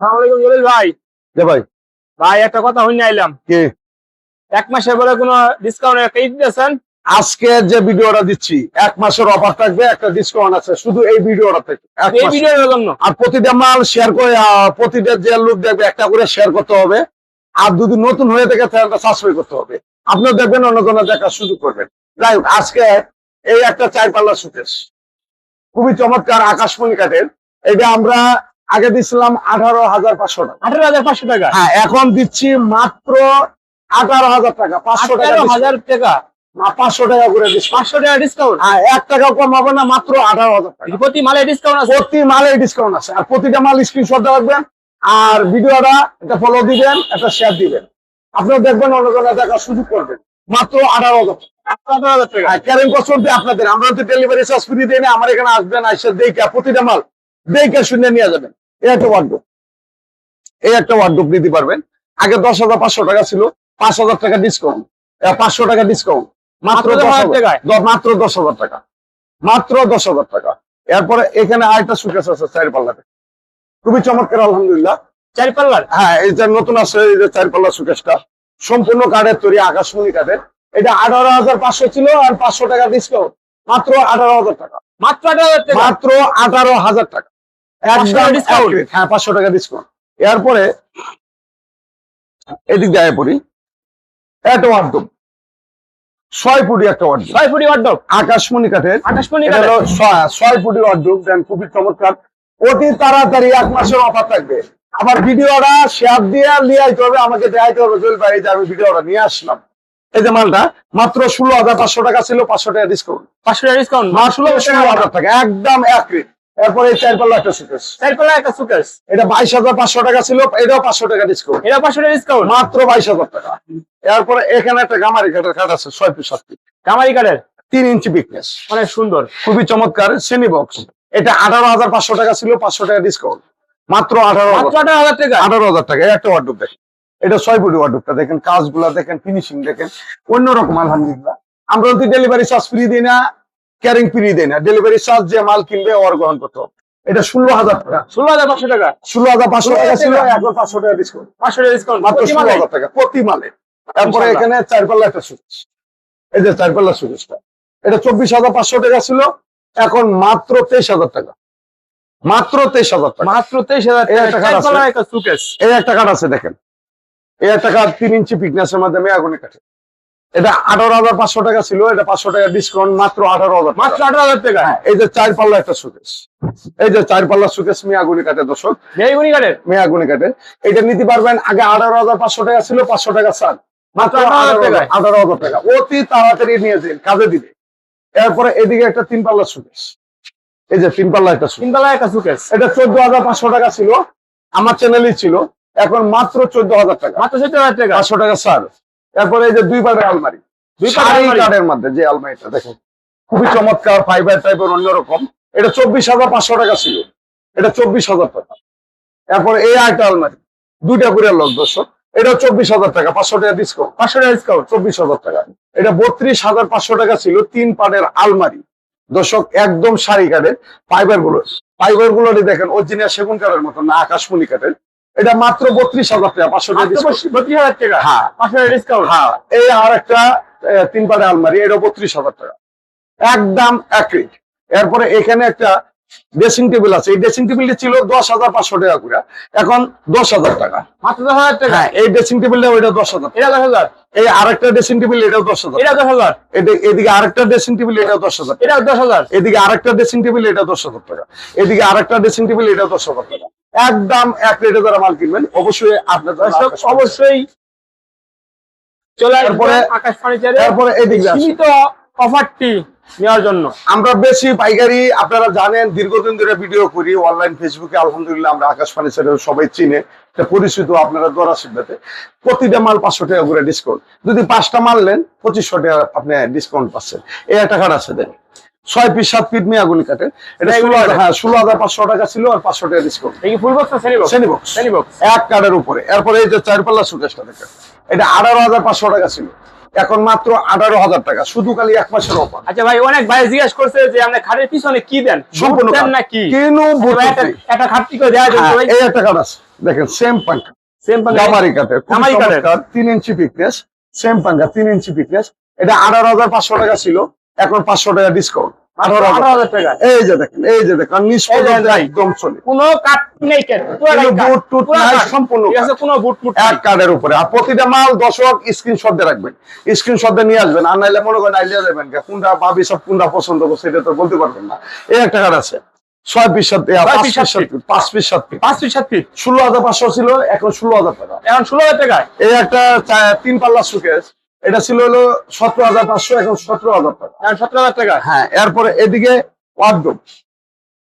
আসসালামাইকুম জলিল ভাই। যে ভাই। ভাই একটা কথা হইনি আইলাম। কে? এক মাসের বলে কোনো ডিসকাউন্ট আজকে যে ভিডিওটা দিচ্ছি এক মাসের অফার থাকবে একটা ডিসকাউন্ট আছে শুধু এই ভিডিওটা থেকে এই ভিডিওর জন্য? আর প্রতিটা মাল শেয়ার করে প্রতিটা যে লোক দেখবে একটা করে শেয়ার করতে হবে। আর যদি নতুন হয়ে থাকে চ্যানেলটা সাবস্ক্রাইব করতে হবে। আপনিও দেখবেন অন্য কোনো দেখার সুযোগ করবেন। যাই হোক, আজকে এই একটা চার পাল্লা সুকেশ খুবই চমৎকার আকাশমণি কাঠের। এটা আমরা আগে দিচ্ছিলাম আঠারো হাজার পাঁচশো টাকা। আঠারো হাজার পাঁচশো টাকা? হ্যাঁ এখন দিচ্ছি মাত্র আঠারো হাজার টাকা পাঁচশো টাকা হাজার টাকা? পাঁচশো টাকা করে দিচ্ছি পাঁচশো টাকা ডিসকাউন্ট হ্যাঁ এক টাকা কম হবে না মাত্র আঠারো হাজার টাকা। প্রতি মালে ডিসকাউন্ট আছে? প্রতি মালে ডিসকাউন্ট আছে। আর প্রতিটা মাল স্ক্রিনশট রাখবেন আর ভিডিওটা একটা ফলো দিবেন একটা শেয়ার দিবেন। আপনারা দেখবেন অন্য কোনো দেখার সুযোগ করবেন। মাত্র আঠারো হাজার আঠারো হাজার টাকা। কস্ট চলতে আপনাদের। আমরা তো ডেলিভারি চার্জ ফ্রি দিই না আমার এখানে আসবেন আসে দেখে প্রতিটা মাল। দেখে শুনে নিয়ে যাবেন। এই একটা ওয়ার্ডরোব এই একটা ওয়ার্ডরোব নিতে পারবেন। আগে দশ হাজার পাঁচশো টাকা ছিল পাঁচ হাজার টাকা ডিসকাউন্ট পাঁচশো টাকা ডিসকাউন্ট মাত্র মাত্র দশ হাজার টাকা। মাত্র দশ হাজার টাকা। এরপরে এখানে আরেকটা সুকেশ আছে চার পাল্লাতে খুবই চমৎকার আলহামদুলিল্লাহ। চারি পাল্লার হ্যাঁ এই যে নতুন আছে এই যে চার পাল্লা সুকেশটা সম্পূর্ণ কাঠের তৈরি আকাশমণি কাঠের। এটা আঠারো হাজার পাঁচশো ছিল আর পাঁচশো টাকা ডিসকাউন্ট মাত্র আঠারো হাজার টাকা। মাত্র আঠারো হাজার টাকা। মাত্র আঠারো হাজার টাকা। একদম হ্যাঁ পাঁচশো টাকা ডিসকাউন্ট এরপরে এদিক দিয়ে পড়ি। একটা ওয়ার্ডরোব ছয় ফুটি একটা ওয়ার্ডরোব ছয় ফুটি আকাশমণি কাঠের। আঠাশমণি এটা ছয়- ছয় ফুটি ওয়ার্ডরোব দেন খুবই চমৎকার। অতি তাড়াতাড়ি এক মাসের অফার থাকবে। আমার ভিডিওটা শেয়ার দিয়ে নিয়ে আইতে হবে আমাকে দেখাইতে হবে ভাই যে আমি ভিডিওটা নিয়ে আসলাম। এই যে মালটা মাত্র ষোলো হাজার পাঁচশো টাকা ছিল পাঁচশো টাকা ডিসকাউন্ট পাঁচশো টাকা ডিসকাউন্ট ষোলো হাজার টাকা একদম একরিট এরপরে চার পাল্লা একটা সুকেশ চারি পাল্লা একটা সুকেস এটা বাইশ হাজার পাঁচশো টাকা ছিল এটাও পাঁচশো টাকা ডিসকাউন্ট এটা পাঁচশো টাকা ডিসকাউন্ট মাত্র বাইশ হাজার টাকা। এরপরে এখানে একটা গামারি কাঠের কাঠ আছে ছয় সাত কামারি কাঠের? তিন ইঞ্চি বিকনেস অনেক সুন্দর। খুবই চমৎকার শ্রেণি বক্স এটা আঠারো হাজার পাঁচশো টাকা ছিল পাঁচশো টাকা ডিসকাউন্ট মাত্র আঠারো আঠারো হাজার টাকা? আঠারো হাজার টাকা একটা ওয়ার্ডরোব দেখেন। এটা ছয় ফুটি ওয়ার্ডরোবটা দেখেন কাজগুলা দেখেন ফিনিশিং দেখেন। অন্যরকম আলহামদুলিল্লাহ। আমরা ডেলিভারি চার্জ ফ্রি দিই না ক্যারিং ফ্রি দিই না ডেলিভারি চার্জ যে মাল কিনবে ওর গ্রহণ করতে হবে। এটা ষোলো হাজার টাকা। ষোলো হাজার পাঁচশো টাকা? ষোলো হাজার পাঁচশো টাকা ছিল। এখন পাঁচশো টাকা ডিসকাউন্ট পাঁচশো টাকা ডিসকাউন্ট মাত্র ষোলো হাজার টাকা প্রতি মালে। তারপরে এখানে চার পাল্লা একটা সুকেশ এই যে চার পাল্লা সুকেশটা এটা চব্বিশ হাজার পাঁচশো টাকা ছিল এখন মাত্র তেইশ হাজার টাকা। মাত্র তেইশ হাজার টাকা। মাত্র তেইশ হাজার এই একটা কাঠ আছে। দেখেন। এই একটা কাঠ তিন ইঞ্চি পিকনেসের মাধ্যমে আগুনে কাঠে এটা আঠারো হাজার পাঁচশো টাকা ছিল এটা পাঁচশো টাকা ডিসকাউন্ট মাত্র আঠারো হাজার মাত্র আঠারো হাজার টাকা? এই যে চার পাল্লা একটা সুকেশ এই যে চার পাল্লা সুকেশ মিয়াগুনি কাঠে দর্শক। বেগুনি কাঠের? মেয়াগুনি কাটে এটা নিতে পারবেন আগে আঠারো হাজার পাঁচশো টাকা ছিল পাঁচশো টাকা ছাড় মাত্র মাত্র 18,000 আঠারো হাজার টাকা? অতি তাড়াতাড়ি নিয়ে যান কাজে দিবে। এরপরে এদিকে একটা তিন পাল্লা সুকেশ এই যে তিন পাল্লা একটা সুকেশ তিন পাল্লার একটা সুকেস এটা চোদ্দ হাজার পাঁচশো টাকা ছিল আমার চ্যানেলই ছিল। এখন মাত্র চোদ্দ হাজার টাকা। মাত্র চোদ্দ হাজার টাকা। পাঁচশো টাকা ছাড় এরপরে এই যে দুই পাল্লা আলমারি। দুই। কাঠের মধ্যে যে আলমারিটা দেখেন খুবই চমৎকার ফাইবার টাইপের অন্যরকম এটা চব্বিশ হাজার পাঁচশো টাকা ছিল। এটা চব্বিশ হাজার টাকা। এরপরে এই একটা আলমারি। দুইটা করে লোক দর্শক। এটা চব্বিশ হাজার টাকা পাঁচশো টাকা ডিসকাউন্ট পাঁচশো টাকা ডিসকাউন্ট চব্বিশ হাজার টাকা। এটা বত্রিশ হাজার পাঁচশো টাকা ছিল তিন পাটের আলমারি। দর্শক একদম শাড়ি কাঠের ফাইবারগুলো। ফাইবারগুলো দেখেন অরিজিনাল সেগুন কাঠের মতো না আকাশমণি কাঠের। এটা মাত্র বত্রিশ হাজার টাকা পাঁচশো বত্রিশ হাজার টাকা? হ্যাঁ। পাঁচশো ডিসকাউন্ট হ্যাঁ এই আর একটা তিন পাড়ে আলমারি এটা বত্রিশ হাজার টাকা। একদম একই এরপরে এখানে একটা ড্রেসিং টেবিল আছে। এই ড্রেসিং টেবিলটা ছিল দশ হাজার পাঁচশো টাকা করে। এখন দশ হাজার টাকা। মাত্র দশ হাজার টাকা? হ্যাঁ এই ড্রেসিং টেবিলটা ওইটা দশ হাজার এটা দশ হাজার? এই আরেকটা ড্রেসিং টেবিল এটাও দশ হাজার এটা দশ হাজার? এদি- এদিকে আরেকটা ড্রেসিং টেবিল এটাও দশ হাজার এটা দশ হাজার? এদিকে আরেকটা ড্রেসিং টেবিল এটা দশ হাজার টাকা। এদিকে আরেকটা ড্রেসিং টেবিল এটা দশ হাজার টাকা। একদম এক রেটে যারা মাল কিনবেন। অবশ্যই আপনার দর্শক অবশ্যই চলে আসবেন আকাশ ফার্নিচারে তারপরে এদিকে সীমিত অফারটি নেওয়ার জন্য। আমরা বেশি পাইকারি আপনারা জানেন দীর্ঘদিন ধরে ভিডিও করি অনলাইন ফেসবুকে আলহামদুলিল্লাহ আমরা আকাশ ফার্নিচারের সবাই চিনে। পরিচিত আপনারা প্রতিটা মাল পাঁচশো টাকা করে ডিসকাউন্ট যদি পাঁচটা মাল নেন পঁচিশশো টাকা আপনি ডিসকাউন্ট পাচ্ছেন। এই একটা কার্ড আছে দেন। ছয় পিস সাত পিস মেয়াগুলি কাটে। এটা ষোলো হ্যাঁ ষোলো হাজার পাঁচশো টাকা ছিল আর পাঁচশো টাকা ডিসকাউন্ট এক কার্ডের উপরে। এরপরে এই যে চার পাল্লা সুকেশটা দেখেন। এটা আঠারো হাজার পাঁচশো টাকা ছিল। এখন মাত্র আঠারো হাজার টাকা। শুধু খালি এক মাসের অফার আচ্ছা ভাই অনেক ভাই জিজ্ঞেস করছে যে আমরা খাটের পিছনে কি দেন? সম্পূর্ণ। নাকি? কেন আচ্ছা একটা- খাটটি করে দেওয়া যাবে হ্যাঁ, এই একটা কার্ড আছে। দেখেন সেম পাঙ্খা। সেম কাঠের। খুব জামারি কাঠের। চমৎকার, তিন ইঞ্চি পিকনেস সেম পাঙ্খা তিন ইঞ্চি পিকনেস এটা আঠারো হাজার পাঁচশো টাকা ছিল। এখন পাঁচশো টাকা ডিসকাউন্ট টাকা। এই যে দেখেন এই যে দেখেন। একদম চলে কোনো কাট নেই। বুট টুট সম্পূর্ণ ঠিক আছে কাঠ। কোনো বুট ফুট এক কার্ডের উপরে। আর প্রতিটা মাল দশক স্ক্রিনশট দিয়ে রাখবেন। স্ক্রিনশট দিয়ে নিয়ে আসবেন। আর নাইলে মনে করেন কোনটা ভাবি সব কোনটা পছন্দ করছে এটা তো বলতে পারবেন না। এই একটা কার্ড আছে। ছয় পিস সাত পাঁচ পিস সাত পিস পাঁচ পিস সাত পিস ষোলো হাজার পাঁচশো ছিল এখন ষোলো হাজার টাকা। এখন ষোলো হাজার টাকায়। এই একটা তিন পাল্লা সুকেস এটা ছিল হলো সতেরো হাজার পাঁচশো এখন সতেরো হাজার টাকা। সতেরো হাজার টাকা। হ্যাঁ এরপরে এদিকে ওয়ার্ডরোব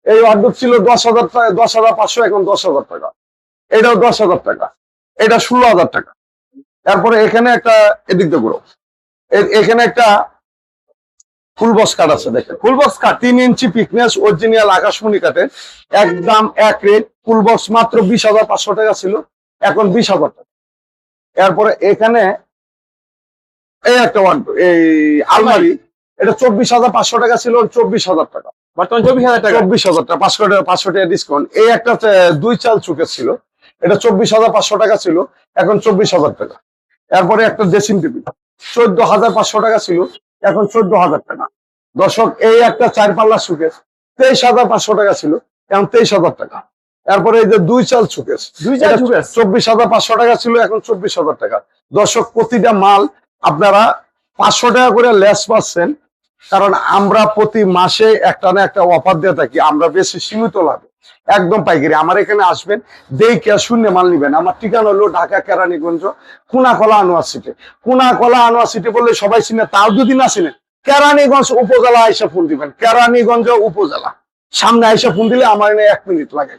এই ওয়ার্ডরোব ছিল দশ হাজার টাকা দশ হাজার পাঁচশো এখন দশ হাজার টাকা। এটাও দশ হাজার টাকা এটা ষোলো হাজার টাকা। তারপরে এখানে একটা এদিক দিয়ে ঘুরো। এখানে একটা ফুল বক্স কাঠ আছে দেখেন। ফুল বক্স কাট তিন ইঞ্চি পিকনেস অরিজিনাল আকাশমণি কাঠের। একদম এক রেট ফুল বক্স মাত্র বিশ হাজার পাঁচশো টাকা ছিল এখন বিশ হাজার টাকা। এরপরে এখানে এই একটা ওয়ান এই আলমারি এটা চব্বিশ হাজার পাঁচশো টাকা ছিল চব্বিশ হাজার টাকা। বর্তমান চব্বিশ হাজার টাকা? চব্বিশ হাজার টাকা পাঁচশো টাকা পাঁচশো টাকা ডিসকাউন্ট এই একটা দুই চাল চুকে ছিল। এটা চব্বিশ হাজার পাঁচশো টাকা ছিল এখন চব্বিশ হাজার টাকা। এরপরে একটা ড্রেসিং টেবিল চোদ্দ হাজার পাঁচশো টাকা ছিল এখন চোদ্দ হাজার টাকা। দর্শক এই একটা চার পাল্লা সুকেস তেইশ হাজার পাঁচশো টাকা ছিল এখন তেইশ হাজার টাকা। এরপরে এই যে দুই চাল সুকেস দুই চাল। চব্বিশ হাজার পাঁচশো টাকা ছিল এখন চব্বিশ হাজার টাকা। দর্শক প্রতিটা মাল আপনারা পাঁচশো টাকা করে লেস পাচ্ছেন কারণ আমরা প্রতি মাসে একটা না একটা অফার দিয়ে থাকি আমরা বেশি সীমিত লাভ একদম পাইকারি। আমার এখানে আসবেন দেখে শূন্য মাল নিবেন। আমার ঠিকানা হলো ঢাকা কেরানীগঞ্জ কুনাকলা আনোয়ার সিটি। কুনাকলা আনোয়ার সিটি বললে সবাই চিনে তাও যদি না চিনেন কেরানীগঞ্জ উপজেলা আইসা ফোন দিবেন। কেরানীগঞ্জ উপজেলা। সামনে আইসা ফোন দিলে আমার এনে এক মিনিট লাগে।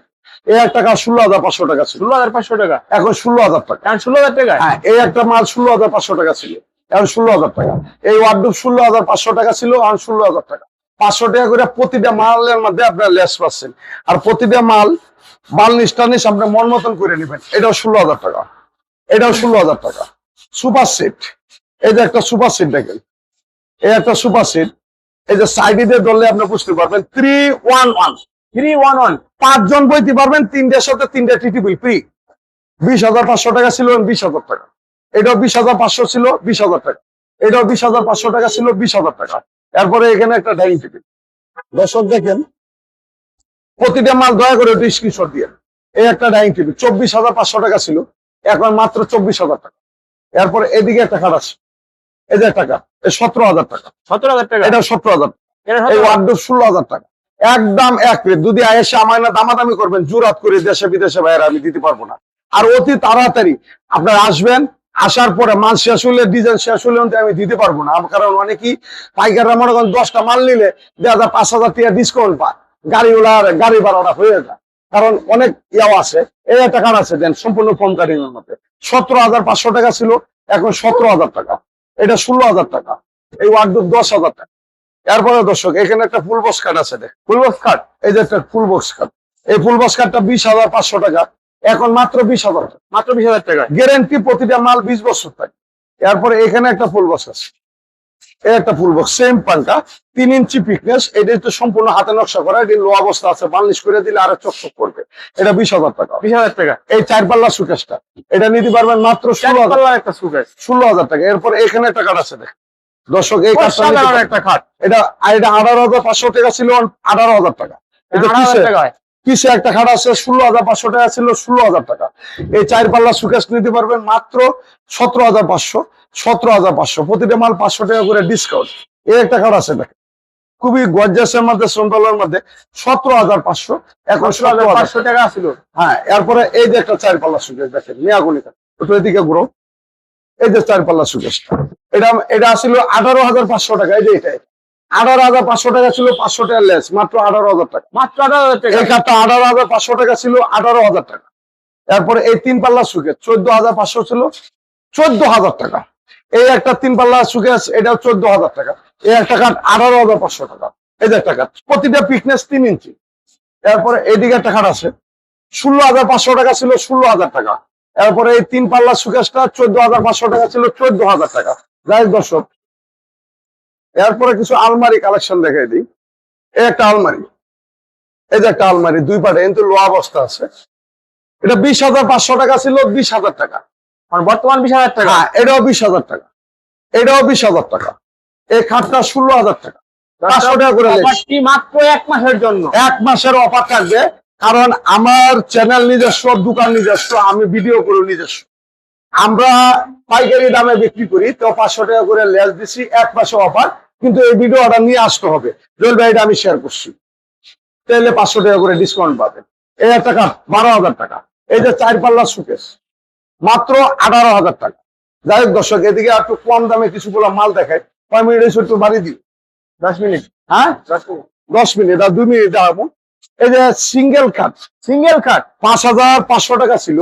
এই এক টাকা ষোলো হাজার পাঁচশো টাকা ছিল। ষোলো হাজার পাঁচশো টাকা? এখন ষোলো হাজার টাকা। এখন ষোলো হাজার টাকা। হ্যাঁ এই একটা মাল ষোলো হাজার পাঁচশো টাকা ছিল। এখন ষোলো হাজার টাকা। এই ওয়ার্ডরোব ষোলো হাজার পাঁচশো টাকা ছিল, এখন ষোলো হাজার টাকা। পাঁচশো টাকা করে প্রতিটা মালের মধ্যে আপনার লেস পাচ্ছেন। আর প্রতিটা মাল মাল নিষ্ঠানিস আপনি মন মতন করে নেবেন। এটাও ষোলো হাজার টাকা। এটাও ষোলো হাজার টাকা। Super seat. এই যে একটা সুপার সিট দেখেন। এই একটা সুপার সিট। এই যে সাইডে দিয়ে ধরলে আপনি বুঝতে পারবেন three one one three one one পাঁচজন বইতে পারবেন, তিনটার সাথে তিনটা টিটি বিল ফ্রি বিশ হাজার পাঁচশো টাকা ছিল, বিশ হাজার টাকা। এটাও বিশ হাজার পাঁচশো ছিল বিশ হাজার টাকা। এটাও বিশ হাজার পাঁচশো টাকা ছিল বিশ হাজার টাকা। এরপরে এখানে একটা ডাইনিং টেবিল দর্শক দেখেন প্রতিটা মাল দয়া করে একটু স্ক্রিনশট দিয়ে এই একটা ডাইনিং টেবিল চব্বিশ হাজার পাঁচশো টাকা ছিল এখন মাত্র চব্বিশ হাজার টাকা। এরপরে এদিকে একটা খাট আছে। এই যে টাকা এই সতেরো হাজার টাকা। সতেরো হাজার টাকা? এটা সতেরো হাজার? এই ষোলো হাজার টাকা। একদম এক রেট যদি এসে আমার না দামাদামি করবেন জুরাত করে দেশে বিদেশে বাইরে আমি দিতে পারব না। আর অতি তাড়াতাড়ি আপনারা আসবেন আসার পরে মাল শেষ হলে, ডিজাইন শেষ হলে আমি দিতে পারব না। কারণ অনেকই পাইকাররা মনে করেন দশটা মাল নিলে দেড় হাজার, পাঁচ হাজার টাকা ডিসকাউন্ট পায়। গাড়িওয়ালা আর গাড়ি ভাড়াটা হয়ে যায়। কারণ অনেক ইয়াও আছে। এই একটা কার্ড আছে, দেন সম্পূর্ণ ফোন কার্ডিংয়ের মধ্যে। সতেরো হাজার পাঁচশো টাকা ছিল, এখন সতেরো হাজার টাকা। এটা ষোলো হাজার টাকা। এই ওয়ার্ড দশ হাজার টাকা। এরপরে দর্শক, এখানে একটা ফুল বক্স কার্ড আছে ফুল বক্স কাট এই যে একটা ফুল বক্স কার্ড এই ফুল বক্স কার্ডটা বিশ হাজার পাঁচশো টাকা। এখন মাত্র বিশ হাজার মাত্র বিশ হাজার টাকা। গ্যারেন্টি প্রতিটা মাল বিশ বছর থাকে। এরপরে এখানে একটা ফুল বক্স আছে। একটা ফুল বক্স সেম পাল্টা তিন ইঞ্চি পিকনেস এটা তো সম্পূর্ণ হাতে নকশা করা এটি লো অবস্থা আছে বার্নিশ করে দিলে আরও চকচক করবে। এটা বিশ হাজার টাকা। বিশ হাজার টাকা। এই চার পাল্লা সুকেশটা এটা নিতে পারবেন মাত্র ষোলো হাজার। একটা সুকেস ষোলো হাজার টাকা। এরপর এখানে একটা কার্ড আছে দেখ দর্শক এই পারেন। একটা খাট এটা এটা আঠারো হাজার পাঁচশো টাকা ছিল আঠারো হাজার টাকা। এটা হাজার কিসে একটা খাট আছে ষোলো হাজার পাঁচশো টাকা ছিল ষোলো হাজার টাকা। এই চার পাল্লা সুকেশ নিতে পারবেন মাত্র সতেরো হাজার পাঁচশো সতেরো হাজার পাঁচশো। প্রতিটা মাল পাঁচশো টাকা করে ডিসকাউন্ট এই একটা খাট আছে দেখেন। খুবই গর্জাসের মধ্যে সোনতলার মধ্যে সতেরো হাজার পাঁচশো। এখন পাঁচশো টাকা ছিল। হ্যাঁ এরপরে এই যে একটা চার পাল্লা সুকেশ দেখেন মিয়াগুনিকা একটু এদিকে ঘুরো। এই যে চার পাল্লা সুকেশটা এটা এটা আসছিল আঠারো হাজার পাঁচশো টাকা এই যে এটাই। আঠারো হাজার পাঁচশো টাকা ছিল পাঁচশো টাকা লেস মাত্র আঠারো হাজার টাকা। মাত্র আঠারো হাজার টাকা? এই কার্ডটা আঠারো হাজার পাঁচশো টাকা ছিল আঠারো হাজার টাকা। তারপরে এই তিন পাল্লা সুকেশ চোদ্দ হাজার পাঁচশো ছিল চোদ্দ হাজার টাকা। এই একটা তিন পাল্লা সুকেশ এটাও চোদ্দ হাজার টাকা। এই একটা কাঠ আঠারো হাজার পাঁচশো টাকা। এই যে একটা কাঠ প্রতিটা পিকনেস তিন ইঞ্চি। তারপরে এইদিকে একটা কাঠ আছে ষোলো হাজার পাঁচশো টাকা ছিল ষোলো হাজার টাকা। এরপরে এই তিন পাল্লা সুকেশটা চোদ্দ হাজার পাঁচশো টাকা ছিল চোদ্দ হাজার টাকা। যাই দর্শক এরপরে কিছু আলমারি কালেকশন দেখাই দিই। এই একটা আলমারি। এই যে একটা আলমারি দুই পাটে কিন্তু লো অবস্থা আছে। এটা বিশ হাজার পাঁচশো টাকা ছিল বিশ হাজার টাকা। মানে বর্তমান বিশ হাজার টাকা? হ্যাঁ এটাও বিশ হাজার টাকা। এটাও বিশ হাজার টাকা। এই খাটটা ষোলো হাজার টাকা। পাঁচশো টাকা করে মাত্র এক মাসের জন্য। এক মাসের অফার থাকবে কারণ আমার চ্যানেল নিজস্ব দোকান নিজস্ব আমি ভিডিও করি নিজস্ব। আমরা পাইকারি দামে বিক্রি করি তো পাঁচশো টাকা করে লেস দিছি এক মাসে অফার কিন্তু এই ভিডিওটা নিয়ে আসতে হবে। জল ভাই আমি শেয়ার করছি। তাহলে পাঁচশো টাকা করে ডিসকাউন্ট পাবেন। এই কাঠ বারো হাজার টাকা। এই যে চার পাল্লা সুকেশ মাত্র আঠারো হাজার টাকা। যাই হোক দর্শক এদিকে একটু কম দামে কিছুগুলো মাল দেখায় কয় মিনিট এসে একটু বাড়ি দিই? দশ মিনিট। হ্যাঁ? দশ মিনিট। আর দুই মিনিট দাঁড়াবো এই যে সিঙ্গেল কাট সিঙ্গেল কাট পাঁচ হাজার পাঁচশো টাকা ছিল।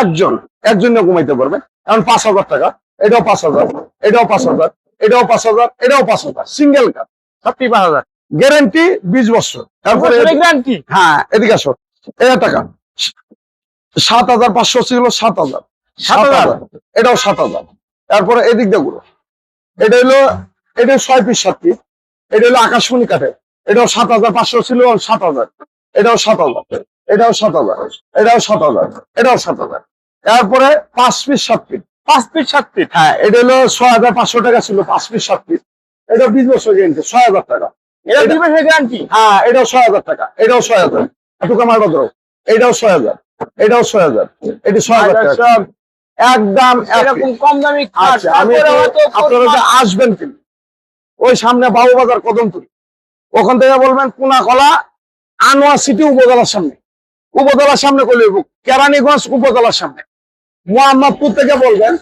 একজন একজন কমাইতে পারবে। এখন পাঁচ হাজার টাকা এটাও পাঁচ হাজার এটাও পাঁচ হাজার এটাও পাঁচ হাজার এটাও পাঁচ হাজার সিঙ্গেল সবটি পাঁচ হাজার। গ্যারান্টি বিশ বছর। তারপরে গ্যারান্টি হ্যাঁ এদিকে আসো। এই টাকা। সাত হাজার পাঁচশো ছিল সাত হাজার। সাত হাজার? এটাও সাত হাজার। তারপরে এদিক দিয়ে ঘুরো। এটা হলো এটা ছয় পিস সাত পিস এটা হলো আকাশমণি কাঠের। এটাও সাত হাজার পাঁচশো ছিল সাত হাজার। এটাও সাত হাজার। এটাও সাত হাজার। এটাও সাত হাজার। এটাও সাত হাজার। তারপরে পাঁচ পিস সাত পিস পাঁচ ফিট সাত ফিট হ্যাঁ এটা হলো ছয় হাজার পাঁচশো টাকা ছিল পাঁচ পিস সাত পিস এটা বিশ বছর গ্যারেন্টি ছয় হাজার টাকা। এটা দুই মাসের গ্যারান্টি হ্যাঁ এটাও ছয় হাজার টাকা। এটাও ছয় হাজার। একটু কামার বদল এটাও ছয় হাজার। এটাও ছয় হাজার। এটি ছয় হাজার টাকা। একদম এরকম কম দামি আচ্ছা আমি আপনারা আসবেন কিন্তু ওই সামনে বাবু বাজার কদমপুর ওখান থেকে বলবেন কুনাকলা আনোয়ার সিটি উপজেলার সামনে। উপজেলার সামনে করলে কেরানীগঞ্জ উপজেলার সামনে। মোহাম্মদপুর থেকে বলবেন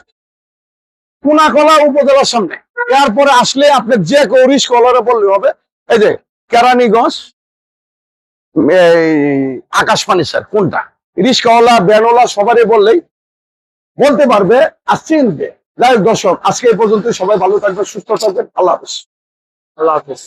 কুনাকলা উপজেলার সামনে। এরপরে আসলে আপনি যে কেউ কলারে বললে হবে, এই যে কেরানীগঞ্জ আকাশপানি স্যার কোনটা? রিস্কাওয়ালা ব্যানওয়ালা সবারই বললেই বলতে পারবে, আর চিনবে। যাই দর্শক, আজকে এই পর্যন্ত সবাই ভালো থাকবে সুস্থ থাকবেন। আল্লাহ হাফিজ। আল্লাহ হাফেজ।